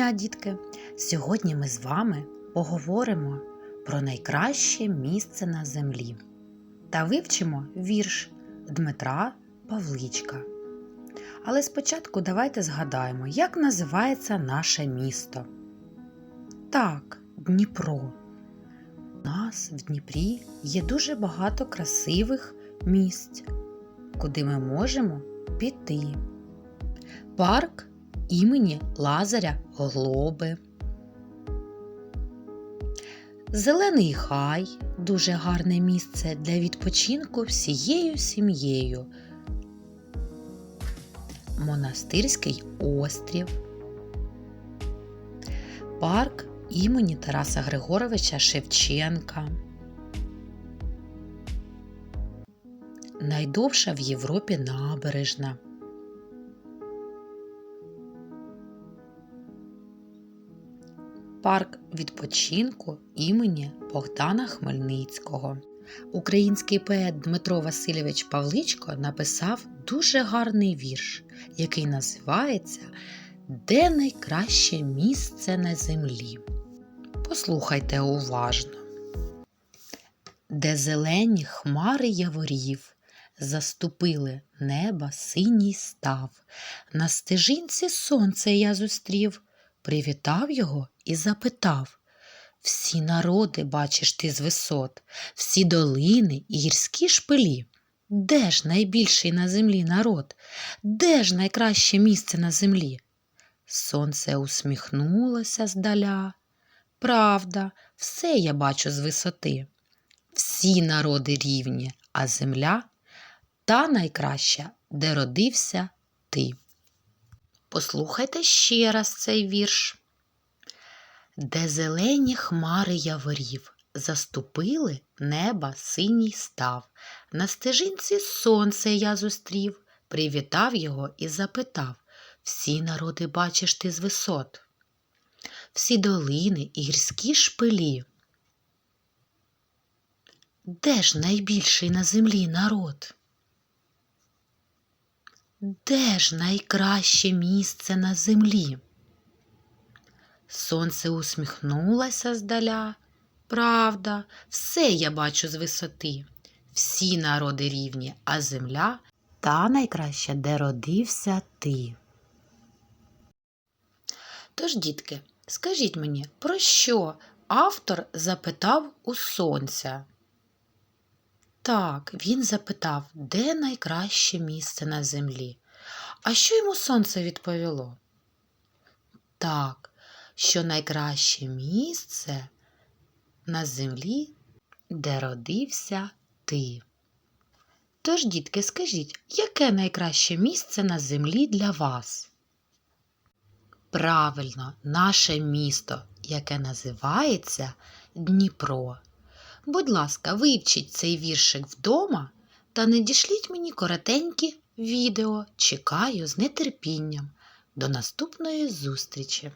дня, дітки! Сьогодні ми з вами поговоримо про найкраще місце на землі та вивчимо вірш Дмитра Павличка. Але спочатку давайте згадаємо, як називається наше місто. Так, Дніпро. У нас в Дніпрі є дуже багато красивих місць, куди ми можемо піти. Парк імені Лазаря Глоби. Зелений гай дуже гарне місце для відпочинку всією сім'єю. Монастирський острів. Парк імені Тараса Григоровича Шевченка. Найдовша в Європі набережна. Парк відпочинку імені Богдана Хмельницького. Український поет Дмитро Васильович Павличко написав дуже гарний вірш, який називається Де найкраще місце на землі. Послухайте уважно. Де зелені хмари яворів, заступили неба синій став, на стежинці сонце я зустрів привітав його і запитав Всі народи бачиш ти з висот, всі долини і гірські шпилі. Де ж найбільший на землі народ? Де ж найкраще місце на землі? Сонце усміхнулося здаля. Правда, все я бачу з висоти. Всі народи рівні, а земля та найкраща, де родився ти. Послухайте ще раз цей вірш. Де зелені хмари яворів, заступили неба синій став. На стежинці сонце я зустрів, привітав його і запитав Всі народи бачиш ти з висот, всі долини і гірські шпилі. Де ж найбільший на землі народ? Де ж найкраще місце на землі? Сонце усміхнулося здаля. Правда, все я бачу з висоти. Всі народи рівні, а земля та найкраща, де родився ти. Тож, дітки, скажіть мені, про що автор запитав у сонця? Так, він запитав, де найкраще місце на землі. А що йому сонце відповіло? Так, що найкраще місце на землі, де родився ти. Тож, дітки, скажіть, яке найкраще місце на землі для вас? Правильно, наше місто, яке називається Дніпро. Будь ласка, вивчіть цей віршик вдома та надішліть мені коротенькі відео. Чекаю з нетерпінням. До наступної зустрічі!